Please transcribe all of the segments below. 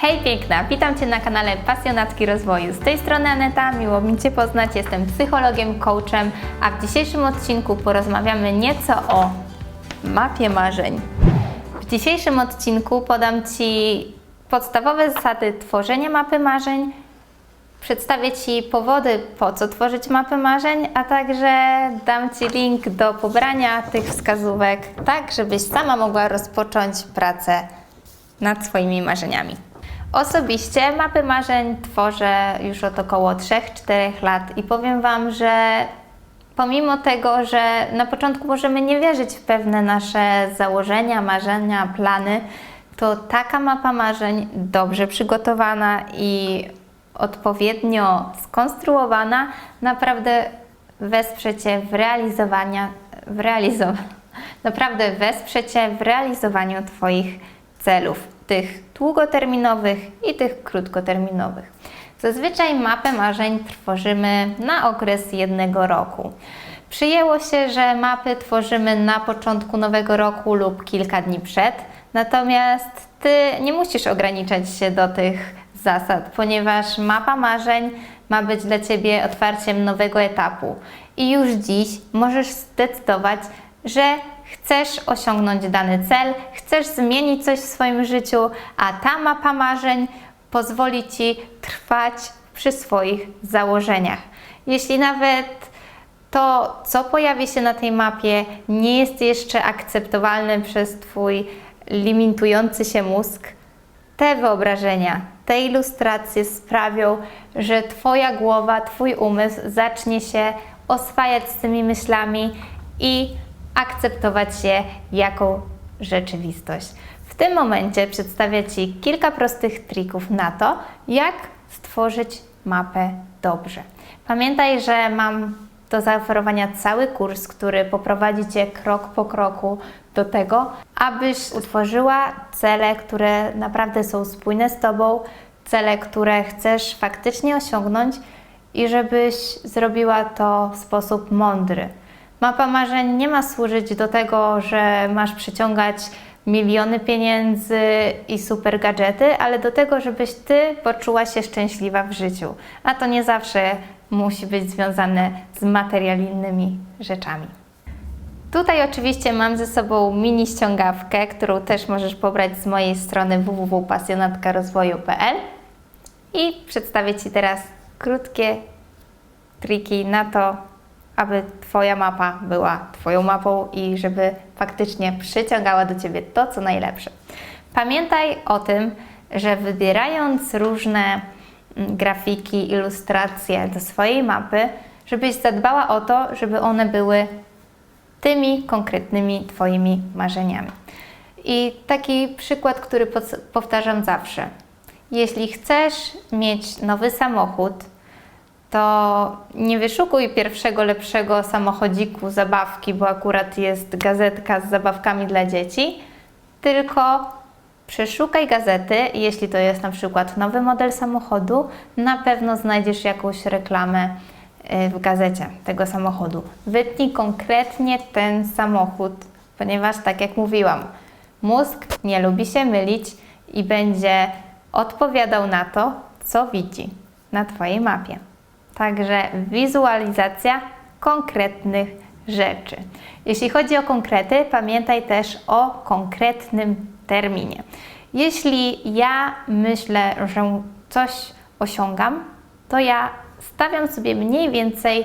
Hej piękna, witam Cię na kanale Pasjonatki Rozwoju. Z tej strony Aneta, miło mi Cię poznać, jestem psychologiem, coachem, a w dzisiejszym odcinku porozmawiamy nieco o mapie marzeń. W dzisiejszym odcinku podam Ci podstawowe zasady tworzenia mapy marzeń, Przedstawię Ci powody, po co tworzyć mapę marzeń, a także dam Ci link do pobrania tych wskazówek, tak żebyś sama mogła rozpocząć pracę nad swoimi marzeniami. Osobiście mapy marzeń tworzę już od około 3-4 lat i powiem Wam, że pomimo tego, że na początku możemy nie wierzyć w pewne nasze założenia, marzenia, plany, to taka mapa marzeń dobrze przygotowana i odpowiednio skonstruowana naprawdę wesprze Cię w realizowaniu, w realizow- naprawdę wesprze Cię w realizowaniu Twoich celów, tych długoterminowych i tych krótkoterminowych. Zazwyczaj mapę marzeń tworzymy na okres jednego roku. Przyjęło się, że mapy tworzymy na początku nowego roku lub kilka dni przed, natomiast Ty nie musisz ograniczać się do tych zasad, ponieważ mapa marzeń ma być dla Ciebie otwarciem nowego etapu. I już dziś możesz zdecydować, że chcesz osiągnąć dany cel, chcesz zmienić coś w swoim życiu, a ta mapa marzeń pozwoli Ci trwać przy swoich założeniach. Jeśli nawet to, co pojawi się na tej mapie, nie jest jeszcze akceptowalne przez Twój limitujący się mózg, te wyobrażenia, te ilustracje sprawią, że Twoja głowa, Twój umysł zacznie się oswajać z tymi myślami i akceptować je jako rzeczywistość. W tym momencie przedstawię Ci kilka prostych trików na to, jak stworzyć mapę dobrze. Pamiętaj, że mam do zaoferowania cały kurs, który poprowadzi Cię krok po kroku do tego, abyś utworzyła cele, które naprawdę są spójne z Tobą, cele, które chcesz faktycznie osiągnąć i żebyś zrobiła to w sposób mądry. Mapa marzeń nie ma służyć do tego, że masz przyciągać miliony pieniędzy i super gadżety, ale do tego, żebyś Ty poczuła się szczęśliwa w życiu. A to nie zawsze musi być związane z materialnymi rzeczami. Tutaj oczywiście mam ze sobą mini ściągawkę, którą też możesz pobrać z mojej strony www.pasjonatkarozwoju.pl i przedstawię Ci teraz krótkie triki na to, aby Twoja mapa była Twoją mapą i żeby faktycznie przyciągała do Ciebie to, co najlepsze. Pamiętaj o tym, że wybierając różne mm, grafiki, ilustracje do swojej mapy, żebyś zadbała o to, żeby one były tymi konkretnymi Twoimi marzeniami. I taki przykład, który powtarzam zawsze. Jeśli chcesz mieć nowy samochód, to nie wyszukuj pierwszego lepszego samochodziku, zabawki, bo akurat jest gazetka z zabawkami dla dzieci, tylko przeszukaj gazety, jeśli to jest na przykład nowy model samochodu, na pewno znajdziesz jakąś reklamę y, w gazecie tego samochodu. Wytnij konkretnie ten samochód, ponieważ tak jak mówiłam, mózg nie lubi się mylić i będzie odpowiadał na to, co widzi na Twojej mapie. Także wizualizacja konkretnych rzeczy. Jeśli chodzi o konkrety, pamiętaj też o konkretnym terminie. Jeśli ja myślę, że coś osiągam, to ja stawiam sobie mniej więcej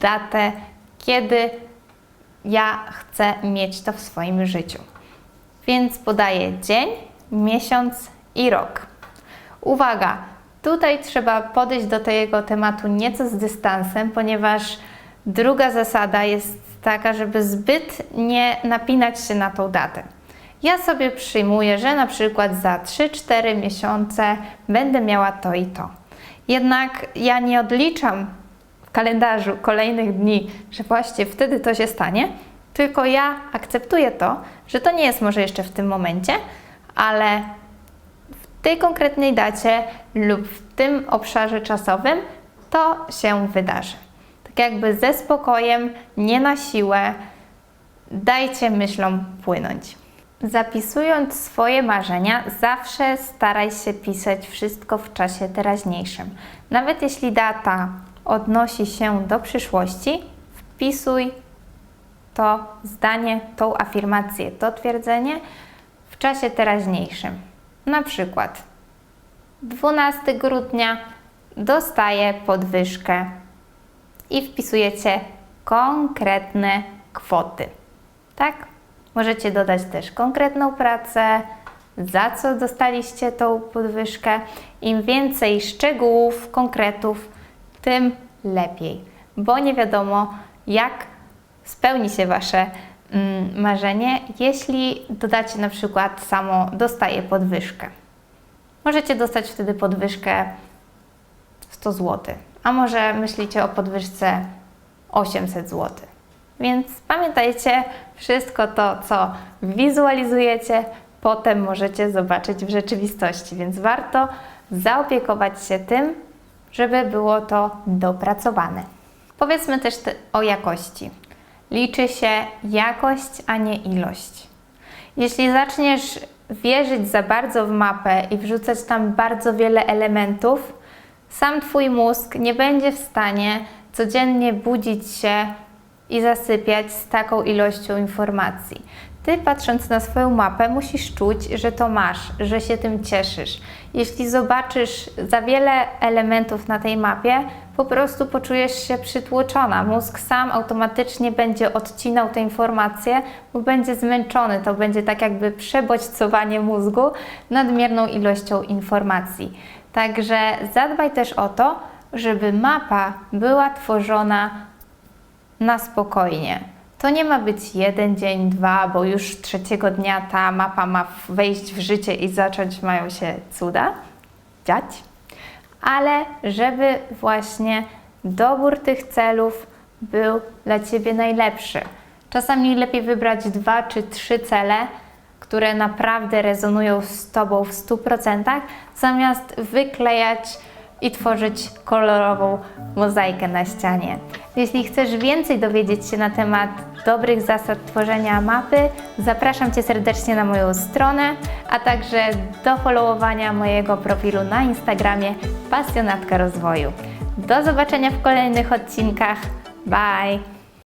datę, kiedy ja chcę mieć to w swoim życiu. Więc podaję dzień, miesiąc i rok. Uwaga, tutaj trzeba podejść do tego tematu nieco z dystansem, ponieważ druga zasada jest taka, żeby zbyt nie napinać się na tą datę. Ja sobie przyjmuję, że na przykład za 3-4 miesiące będę miała to i to. Jednak ja nie odliczam w kalendarzu kolejnych dni, że właśnie wtedy to się stanie, tylko ja akceptuję to, że to nie jest może jeszcze w tym momencie, ale tej konkretnej dacie lub w tym obszarze czasowym to się wydarzy. Tak jakby ze spokojem, nie na siłę, dajcie myślom płynąć. Zapisując swoje marzenia, zawsze staraj się pisać wszystko w czasie teraźniejszym. Nawet jeśli data odnosi się do przyszłości, wpisuj to zdanie, tą afirmację, to twierdzenie w czasie teraźniejszym. Na przykład 12 grudnia dostaję podwyżkę i wpisujecie konkretne kwoty. Tak? Możecie dodać też konkretną pracę, za co dostaliście tą podwyżkę. Im więcej szczegółów, konkretów, tym lepiej, bo nie wiadomo, jak spełni się Wasze marzenie, jeśli dodacie na przykład samo dostaję podwyżkę. Możecie dostać wtedy podwyżkę 100 zł, a może myślicie o podwyżce 800 zł. Więc pamiętajcie, wszystko to, co wizualizujecie, potem możecie zobaczyć w rzeczywistości, więc warto zaopiekować się tym, żeby było to dopracowane. Powiedzmy też te- o jakości. Liczy się jakość, a nie ilość. Jeśli zaczniesz wierzyć za bardzo w mapę i wrzucać tam bardzo wiele elementów, sam Twój mózg nie będzie w stanie codziennie budzić się i zasypiać z taką ilością informacji. Ty, patrząc na swoją mapę, musisz czuć, że to masz, że się tym cieszysz. Jeśli zobaczysz za wiele elementów na tej mapie, po prostu poczujesz się przytłoczona. Mózg sam automatycznie będzie odcinał te informacje, bo będzie zmęczony. To będzie tak jakby przebodźcowanie mózgu nadmierną ilością informacji. Także zadbaj też o to, żeby mapa była tworzona na spokojnie. To nie ma być jeden dzień, dwa, bo już trzeciego dnia ta mapa ma wejść w życie i zacząć mają się cuda dziać, ale żeby właśnie dobór tych celów był dla Ciebie najlepszy. Czasami lepiej wybrać dwa czy trzy cele, które naprawdę rezonują z Tobą w 100%, zamiast wyklejać i tworzyć kolorową mozaikę na ścianie. Jeśli chcesz więcej dowiedzieć się na temat dobrych zasad tworzenia mapy, zapraszam Cię serdecznie na moją stronę, a także do followowania mojego profilu na Instagramie Pasjonatka Rozwoju. Do zobaczenia w kolejnych odcinkach. Bye!